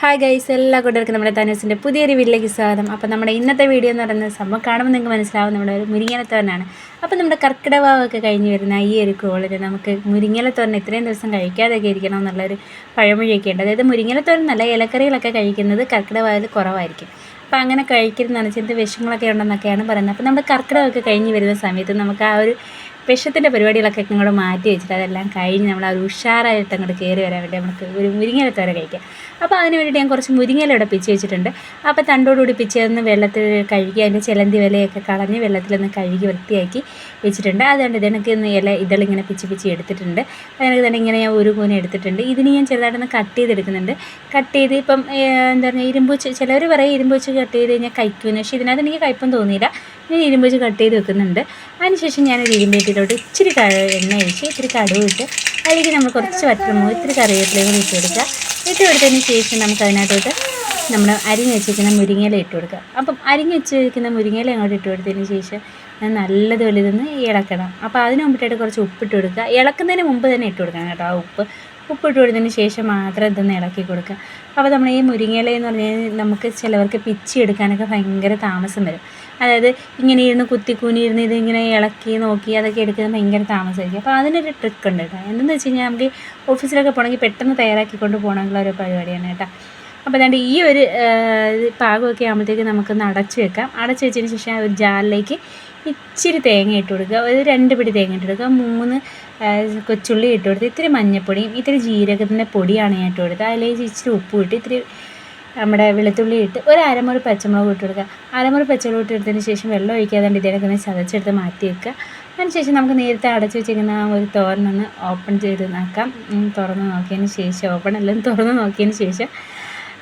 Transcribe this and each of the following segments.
Hi guys എല്ലാ കൂട്ടർക്കും നമ്മുടെ തനൂസിന്റെ പുതിയൊരു വീട്ടിലേക്ക് സ്വാഗതം. അപ്പോൾ നമ്മുടെ ഇന്നത്തെ വീഡിയോ എന്ന് പറയുന്നത് സംഭവം കാണുമ്പോൾ നിങ്ങൾക്ക് മനസ്സിലാവും നമ്മുടെ ഒരു മുരിങ്ങലത്തോരനാണ് അപ്പോൾ നമ്മുടെ കർക്കിടകമൊക്കെ കഴിഞ്ഞ് വരുന്ന ഈ ഒരു കോളിൽ നമുക്ക് മുരിങ്ങലത്തോരൻ ഇത്രയും ദിവസം കഴിക്കാതെയൊക്കെ ഇരിക്കണം എന്നുള്ളൊരു പഴമൊഴിയൊക്കെ ഉണ്ട്. അതായത് മുരിങ്ങലത്തോരൻ നല്ല ഇലക്കറികളൊക്കെ കഴിക്കുന്നത് കർക്കിടകത്തിൽ കുറവായിരിക്കും. അപ്പോൾ അങ്ങനെ കഴിക്കരുതെന്നാണ് എന്ത് വിഷങ്ങളൊക്കെ ഉണ്ടെന്നൊക്കെയാണ് പറയുന്നത്. അപ്പോൾ നമ്മുടെ കർക്കിടകമൊക്കെ കഴിഞ്ഞ് വരുന്ന സമയത്ത് നമുക്ക് ആ ഒരു വിഷത്തിന്റെ പരിപാടികളൊക്കെ ഇങ്ങോട്ട് മാറ്റി വെച്ചിട്ട് അതെല്ലാം കഴിഞ്ഞ് നമ്മൾ ആ ഒരു ഉഷാറായിട്ട് അങ്ങോട്ട് കയറി വരാൻ വേണ്ടി നമുക്ക് ഒരു മുരിങ്ങയിലത്തോര കഴിക്കാം. അപ്പോൾ അതിന് വേണ്ടിയിട്ട് ഞാൻ കുറച്ച് മുരിങ്ങയില ഇവിടെ പിച്ച് വെച്ചിട്ടുണ്ട്. അപ്പോൾ തണ്ടോടുകൂടി പിച്ച് ഒന്ന് വെള്ളത്തിൽ കഴുകി അതിന്റെ ചിലന്തി വിലയൊക്കെ കളഞ്ഞ് വെള്ളത്തിലൊന്ന് കഴുകി വൃത്തിയാക്കി വെച്ചിട്ടുണ്ട്. അതുകൊണ്ട് ഇതെനിക്ക് ഇല ഇതളിങ്ങനെ പിച്ച് പിച്ച് എടുത്തിട്ടുണ്ട്. അതിനൊക്കെ തന്നെ ഇങ്ങനെ ഞാൻ ഒരു കൂന എടുത്തിട്ടുണ്ട്. ഇതിന് ഞാൻ ചെറുതായിട്ടൊന്ന് കട്ട് ചെയ്തെടുക്കുന്നുണ്ട്. കട്ട് ചെയ്ത് ഇപ്പം എന്താ പറയുക ഇരുമ്പൂച്ച് ചിലവർ പറയും ഇരുമ്പൂച്ച് കട്ട് ചെയ്ത് കഴിഞ്ഞാൽ കഴിക്കുമെന്ന്. പക്ഷേ ഇതിനകത്ത് എനിക്ക് കഴിപ്പം തോന്നിയില്ല. ഞാൻ ഇരുമ്പൂച്ച് കട്ട് ചെയ്ത് വെക്കുന്നുണ്ട്. അതിനുശേഷം ഞാനൊരു ഇരുമ്പേറ്റിലോട്ട് ഇച്ചിരി എണ്ണ ഒഴിച്ച് ഇത്തിരി കടുവ് ഇട്ട് അതിലേക്ക് നമ്മൾ കുറച്ച് വറ്റമോ ഇത്തിരി കറിവേപ്പിലയും കൂടി ഇട്ട് കൊടുക്കുക. ഇട്ട് കൊടുത്തതിന് ശേഷം നമുക്ക് അതിനകത്തോട്ട് നമ്മൾ അരിഞ്ഞ് വെച്ചിരിക്കുന്ന മുരിങ്ങയില ഇട്ട് കൊടുക്കുക. അപ്പം അരിഞ്ഞ് വെച്ചിരിക്കുന്ന മുരിങ്ങയില അങ്ങോട്ട് ഇട്ട് കൊടുത്തതിന് ശേഷം നല്ലതുപോലെ ഇതൊന്ന് ഇളക്കണം. അപ്പോൾ അതിന് മുമ്പിട്ടായിട്ട് കുറച്ച് ഉപ്പിട്ട് കൊടുക്കുക. ഇളക്കുന്നതിന് മുമ്പ് തന്നെ ഇട്ട് കൊടുക്കണം കേട്ടോ ആ ഉപ്പ്. ഉപ്പിട്ട് കൊടുത്തതിന് ശേഷം മാത്രം ഇതൊന്ന് ഇളക്കി കൊടുക്കുക. അപ്പോൾ നമ്മൾ ഈ മുരിങ്ങയില എന്ന് പറഞ്ഞാൽ നമുക്ക് ചിലവർക്ക് പിച്ചി എടുക്കാനൊക്കെ ഭയങ്കര താമസം വരും. അതായത് ഇങ്ങനെ ഇരുന്ന് കുത്തി കൂനിയിരുന്ന് ഇതിങ്ങനെ ഇളക്കി നോക്കി അതൊക്കെ എടുക്കുന്നത് ഭയങ്കര താമസമായിരിക്കും അപ്പോൾ അതിനൊരു ട്രിക്ക് ഉണ്ട് കേട്ടോ. എന്തെന്ന് വെച്ച് കഴിഞ്ഞാൽ നമുക്ക് ഓഫീസിലൊക്കെ പോകണമെങ്കിൽ പെട്ടെന്ന് തയ്യാറാക്കിക്കൊണ്ട് പോകണമെന്നുള്ള ഒരു പരിപാടിയാണ് കേട്ടോ. അപ്പോൾ അതുകൊണ്ട് ഈ ഒരു പാകമൊക്കെ ആകുമ്പോഴത്തേക്ക് നമുക്കൊന്ന് അടച്ച് വെക്കാം. അടച്ച് വെച്ചതിന് ശേഷം ഒരു ജാറിലേക്ക് ഇച്ചിരി തേങ്ങ ഇട്ട് കൊടുക്കുക. ഒരു രണ്ട് പിടി തേങ്ങ ഇട്ട് കൊടുക്കുക. മൂന്ന് കൊച്ചുള്ളി ഇട്ട് കൊടുത്ത് ഇത്തിരി മഞ്ഞപ്പൊടിയും ഇത്തിരി ജീരകത്തിന്റെ പൊടിയാണ് ഞാൻ ഇട്ട് കൊടുത്തത്. അതിലേക്ക് ഇച്ചിരി ഉപ്പ് ഇട്ട് ഇത്തിരി നമ്മുടെ വെളുത്തുള്ളി ഇട്ട് ഒരു അരമുറി പച്ചമുളക് ഇട്ട് കൊടുക്കുക. അരമുറി പച്ചമുളക് ഇട്ട് എടുത്തതിന് ശേഷം വെള്ളം ഒഴിക്കാതെ ഇതിനൊക്കെ ചതച്ചെടുത്ത് മാറ്റി വെക്കുക. അതിനുശേഷം നമുക്ക് നേരത്തെ അടച്ചു വെച്ചിരിക്കുന്ന ആ ഒരു തോരനൊന്ന് ഓപ്പൺ ചെയ്ത് നോക്കാം. തുറന്ന് നോക്കിയതിന് ശേഷം ഓപ്പൺ എല്ലാം തുറന്ന് നോക്കിയതിന് ശേഷം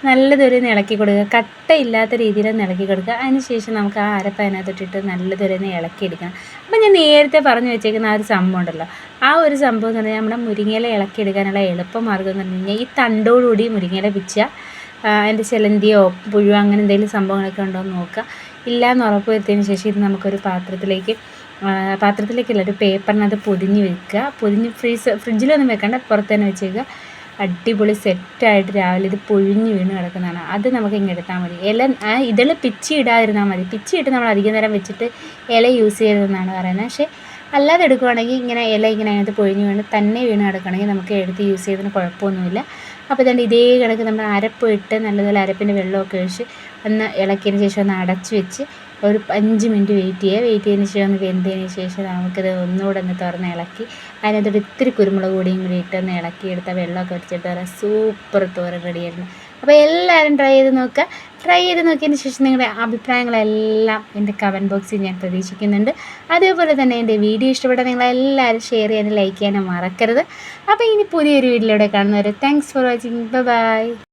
നല്ലതൊരു ഇളക്കി കൊടുക്കുക. കട്ടയില്ലാത്ത രീതിയിൽ ഇളക്കി കൊടുക്കുക. അതിന് ശേഷം നമുക്ക് ആ അരപ്പ് അതിനകത്തിട്ടിട്ട് നല്ലതൊരു ഇളക്കി എടുക്കണം. അപ്പം ഞാൻ നേരത്തെ പറഞ്ഞു വെച്ചേക്കുന്ന ആ ഒരു സംഭവം ഉണ്ടല്ലോ. ആ ഒരു സംഭവം എന്ന് പറഞ്ഞാൽ നമ്മുടെ മുരിങ്ങയില ഇളക്കി എടുക്കാനുള്ള എളുപ്പമാർഗം എന്ന് പറഞ്ഞു കഴിഞ്ഞാൽ ഈ തണ്ടോടുകൂടി മുരിങ്ങയില പിച്ച. അതിന്റെ ചിലന്തിയോ പുഴുവോ അങ്ങനെ എന്തെങ്കിലും സംഭവങ്ങളൊക്കെ ഉണ്ടോ എന്ന് നോക്കുക. ഇല്ല എന്ന് ഉറപ്പ് വരുത്തിയതിന് ശേഷം ഇത് നമുക്കൊരു പാത്രത്തിലേക്ക് പാത്രത്തിലേക്കല്ല ഒരു പേപ്പറിനകത്ത് പൊതിഞ്ഞ് വെക്കുക. പൊതിഞ്ഞ് ഫ്രീസ് ഫ്രിഡ്ജിലൊന്നും വെക്കണ്ട പുറത്ത് തന്നെ വെച്ചേക്കുക. അടിപൊളി സെറ്റായിട്ട് രാവിലെ ഇത് പൊഴിഞ്ഞ് വീണ് കിടക്കുന്നതാണ്. അത് നമുക്ക് ഇങ്ങനെ എടുത്താൽ മതി. ഇല ആ പിച്ചി ഇടാതിരുന്നാൽ മതി. പിച്ചി ഇട്ട് നമ്മൾ അധികം നേരം വെച്ചിട്ട് ഇല യൂസ് ചെയ്തതെന്നാണ് പറയുന്നത്. പക്ഷേ അല്ലാതെ എടുക്കുവാണെങ്കിൽ ഇങ്ങനെ ഇല ഇങ്ങനെ അതിനകത്ത് പൊഴിഞ്ഞ് വീണ് തന്നെ വീണ് കിടക്കുകയാണെങ്കിൽ നമുക്ക് എടുത്ത് യൂസ് ചെയ്തതിന് കുഴപ്പമൊന്നുമില്ല. അപ്പോൾ ഇതുകൊണ്ട് ഇതേ കണക്ക് നമ്മൾ അരപ്പ് ഇട്ട് നല്ലതുപോലെ അരപ്പിന്റെ വെള്ളമൊക്കെ ഒഴിച്ച് ഒന്ന് ഇളക്കിയതിന് ശേഷം ഒന്ന് അടച്ച് വെച്ച് ഒരു അഞ്ച് മിനിറ്റ് വെയിറ്റ് ചെയ്യുക. വെയിറ്റ് ചെയ്തതിന് ശേഷം ഒന്ന് വെന്തതിന് ശേഷം നമുക്കിത് ഒന്നുകൂടെ ഒന്ന് തുറന്ന് ഇളക്കി. അതിനകത്തോട്ട് ഇത്തിരി കുരുമുളക് പൊടിയും കൂടി ഇട്ടൊന്ന് ഇളക്കി എടുത്ത വെള്ളമൊക്കെ പറയാം സൂപ്പർ തോരൻ റെഡിയായിരുന്നു അപ്പോൾ എല്ലാവരും ട്രൈ ചെയ്ത് നോക്കുക. ട്രൈ ചെയ്ത് നോക്കിയതിന് ശേഷം നിങ്ങളുടെ അഭിപ്രായങ്ങളെല്ലാം എന്റെ കമന്റ് ബോക്സിൽ ഞാൻ പ്രതീക്ഷിക്കുന്നുണ്ട്. അതേപോലെ തന്നെ എന്റെ വീഡിയോ ഇഷ്ടപ്പെട്ട നിങ്ങളെല്ലാവരും ഷെയർ ചെയ്യാനും ലൈക്ക് ചെയ്യാനും മറക്കരുത്. അപ്പോൾ ഇനി പുതിയൊരു വീഡിയോയിലൂടെ കാണുന്നവരെ താങ്ക്സ് ഫോർ വാച്ചിങ് ബൈ